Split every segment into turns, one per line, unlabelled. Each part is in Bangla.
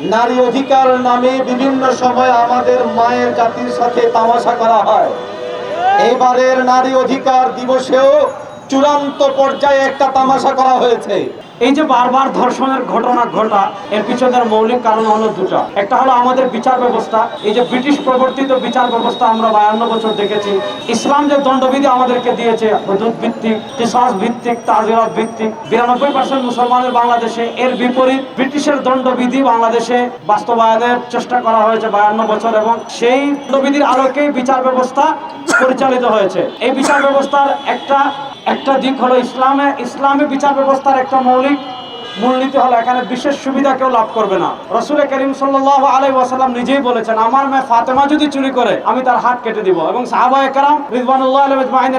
নারী অধিকার নামে বিভিন্ন সময় আমাদের মায়ের জাতির সাথে তামাশা করা হয়। এবারের নারী অধিকার দিবসেও চূড়ান্ত পর্যায়ে একটা তামাশা করা হয়েছে।
এই যে বারবার ধর্ষণের ঘটনা ঘটা, এর পিছনের মৌলিক কারণ হলো দুটা। একটা হলো আমাদের বিচার ব্যবস্থা। এই যে ব্রিটিশ প্রবর্তিত বিচার ব্যবস্থা আমরা বায়ান্ন বছর দেখেছি। ইসলাম যে দণ্ডবিধি আমাদেরকে দিয়েছে, হদুদ ভিত্তিক ভিত্তিক, তাজিরাত ভিত্তিক, বিরানব্বই পার্সেন্ট মুসলমানের বাংলাদেশে এর বিপরীত ব্রিটিশের দণ্ডবিধি বাংলাদেশে বাস্তবায়নের চেষ্টা করা হয়েছে বায়ান্ন বছর এবং সেই দণ্ডবিধির আলোকে বিচার ব্যবস্থা পরিচালিত হয়েছে। এই বিচার ব্যবস্থার একটা একটা দিক হলো ইসলামে, ইসলামী বিচার ব্যবস্থার একটা মৌলিক মূলনীতি হলো এখানে বিশেষ সুবিধা কেউ লাভ করবে না। রসুল করিম সাল্লাহ আলাই ওয়াসাল্লাম নিজেই বলেছেন, আমার মেয়ে ফাতেমা যদি চুরি করে, আমি তার হাত কেটে দিব। এবং সাহাবা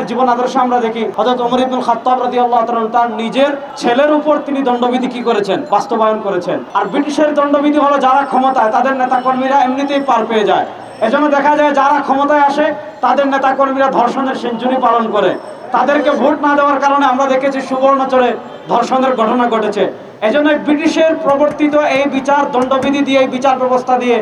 জীবন আদর্শ আমরা দেখি হজরত ওমর ইবনুল খাত্তাব রাদিয়াল্লাহু তাআলা তার নিজের ছেলের উপর তিনি দণ্ডবিধি কি করেছেন? বাস্তবায়ন করেছেন। আর ব্রিটিশের দণ্ডবিধি হলো যারা ক্ষমতায়, তাদের নেতাকর্মীরা এমনিতেই পার পেয়ে যায়। এজন্য দেখা যায়, যারা ক্ষমতায় আসে, তাদের নেতাকর্মীরা ধর্ষণের সেঞ্চুরি পালন করে। তাদেরকে ভোট না দেওয়ার কারণে আমরা দেখেছি সুবর্ণচরে ধর্ষণের ঘটনা ঘটেছে। এজন্য ব্রিটিশের প্রবর্তিত এই বিচার, দণ্ডবিধি দিয়ে এই বিচার ব্যবস্থা দিয়ে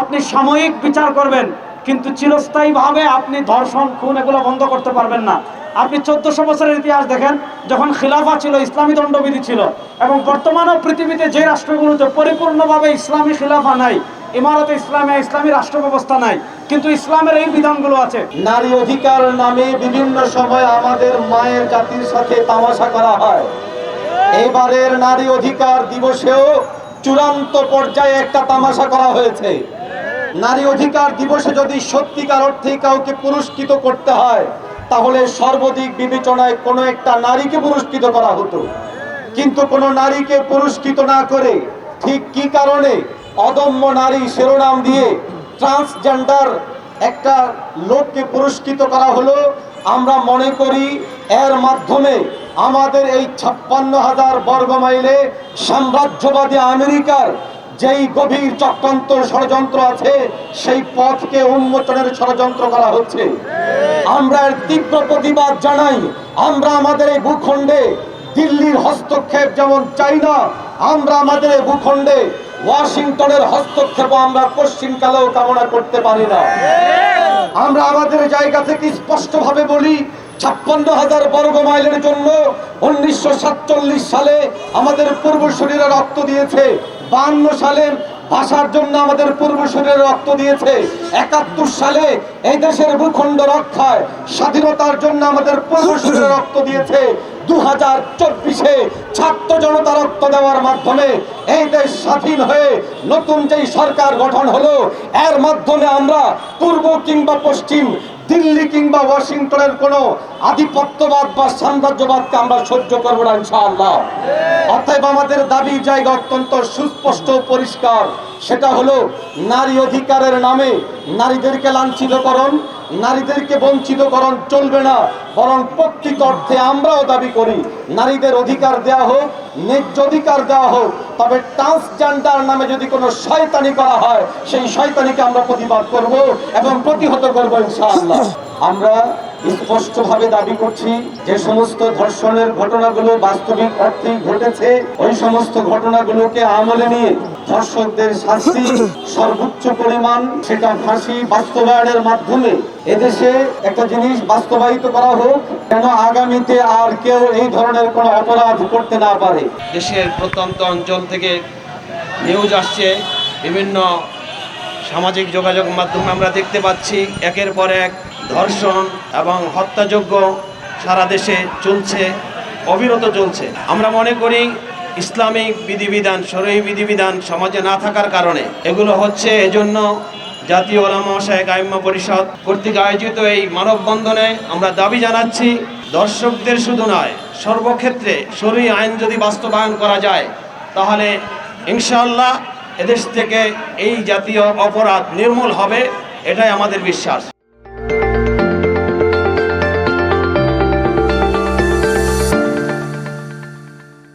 আপনি সাময়িক বিচার করবেন, কিন্তু চিরস্থায়ীভাবে আপনি ধর্ষণ, খুন এগুলো বন্ধ করতে পারবেন না। আপনি চোদ্দশো বছরের ইতিহাস দেখেন, যখন খিলাফা ছিল, ইসলামী দণ্ডবিধি ছিল, এবং বর্তমানেও পৃথিবীতে যে রাষ্ট্রগুলোতে পরিপূর্ণভাবে ইসলামী খিলাফা নাই ইমারতে ইসলামে, ইসলামী রাষ্ট্র ব্যবস্থা নাই। কিন্তু ইসলামের এই বিধানগুলো আছে।
নারী অধিকার নামে বিভিন্ন সময় আমাদের মায়ের জাতির সাথে তামাশা করা হয়। এবারের নারী অধিকার দিবসেও চূড়ান্ত পর্যায়ে একটা তামাশা করা হয়েছে। নারী অধিকার দিবসে যদি সত্যিকার অর্থে কাউকে পুরস্কৃত করতে হয়, তাহলে সর্বাধিক বিবেচনায় কোনো একটা নারীকে পুরস্কৃত করা হতো। কিন্তু কোনো নারীকে পুরস্কৃত না করে ঠিক কি কারণে অদম্য নারী শিরোনাম দিয়ে ট্রান্সজেন্ডার একটা লোককে পুরস্কৃত করা হলো। আমরা মনে করি এর মাধ্যমে আমাদের এই ছাপ্পান্ন হাজার বর্গ মাইলে সাম্রাজ্যবাদী আমেরিকার যেই গভীর চক্রান্ত ষড়যন্ত্র আছে, সেই পথকে উন্মোচনের ষড়যন্ত্র করা হচ্ছে। আমরা এর তীব্র প্রতিবাদ জানাই। আমরা আমাদের এই ভূখণ্ডে দিল্লির হস্তক্ষেপ যেমন চাই না, আমরা আমাদের এই ভূখণ্ডে ওয়াশিংটনের হস্তক্ষেপ আমরা পশ্চিমকালেও কামনা করতে পারি না। আমরা আমাদের জায়গা থেকে স্পষ্টভাবে বলি, ছাপ্পান্ন হাজার বর্গ মাইলের জন্য উনিশশো সাতচল্লিশ সালে আমাদের পূর্বশরীরা রক্ত দিয়েছে। বান্ন সালে ভাষার জন্য আমাদের পূর্বশরীরে রক্ত দিয়েছে। একাত্তর সালে এই দেশের ভূখণ্ড রক্ষায় স্বাধীনতার জন্য আমাদের পূর্বশরীরে রক্ত দিয়েছে। দু হাজার চব্বিশে ছাত্র জনতা রক্ত দেওয়ার মাধ্যমে এই দেশ স্বাধীন হয়ে নতুন যেই সরকার গঠন হলো, এর মাধ্যমে আমরা পূর্ব কিংবা পশ্চিম, দিল্লি কিংবা ওয়াশিংটনের কোনো আধিপত্যবাদ বা সাম্রাজ্যবাদকে আমরা সহ্য করব না ইনশাআল্লাহ। অতএব আমাদের দাবির জায়গা অত্যন্ত সুস্পষ্ট পরিষ্কার। সেটা হলো, নারী অধিকারের নামে নারীদেরকে লাঞ্ছিতকরণ নারীদেরকে বঞ্চিতকরণ চলবে না, বরং প্রকৃত অর্থে আমরাও দাবি করি, নারীদের অধিকার দেওয়া হোক, ন্যায্য অধিকার দেওয়া হোক, তবে ট্রান্সজেন্ডার নামে যদি কোনো শয়তানি করা হয়, সেই শয়তানিকে আমরা প্রতিবাদ করব এবং প্রতিহত করব ইনশাআল্লাহ। আমরা স্পষ্টভাবে দাবি করছি, যে সমস্ত ধর্ষণের ঘটনাগুলো বাস্তবিক অর্থেই ঘটেছে, ওই সমস্ত ঘটনাগুলোকে আমলে নিয়ে ধর্ষকদের শাস্তি সর্বোচ্চ পরিমাণ, সেটা ফাঁসি বাস্তবায়নের মাধ্যমে এদেশে একটা জিনিস বাস্তবায়িত করা হোক, কেন আগামীতে আর কেউ এই ধরনের কোনো অপরাধ করতে না পারে।
দেশের প্রত্যন্ত অঞ্চল থেকে নিউজ আসছে, বিভিন্ন সামাজিক যোগাযোগ মাধ্যমে আমরা দেখতে পাচ্ছি, একের পর এক ধর্ষণ এবং হত্যাযোগ্য সারা দেশে চলছে, অবিরত চলছে। আমরা মনে করি ইসলামিক বিধিবিধান সরই বিধিবিধান সমাজে না থাকার কারণে এগুলো হচ্ছে এজন্য জাতীয় ওলামা শাহেক পরিষদ কর্তৃক আয়োজিত এই মানববন্ধনে আমরা দাবি জানাচ্ছি, দর্শকদের শুধু নয়, সর্বক্ষেত্রে সরই আইন যদি বাস্তবায়ন করা যায়, তাহলে ইনশাআল্লাহ এদেশ থেকে এই জাতীয় অপরাধ নির্মূল হবে, এটাই আমাদের বিশ্বাস।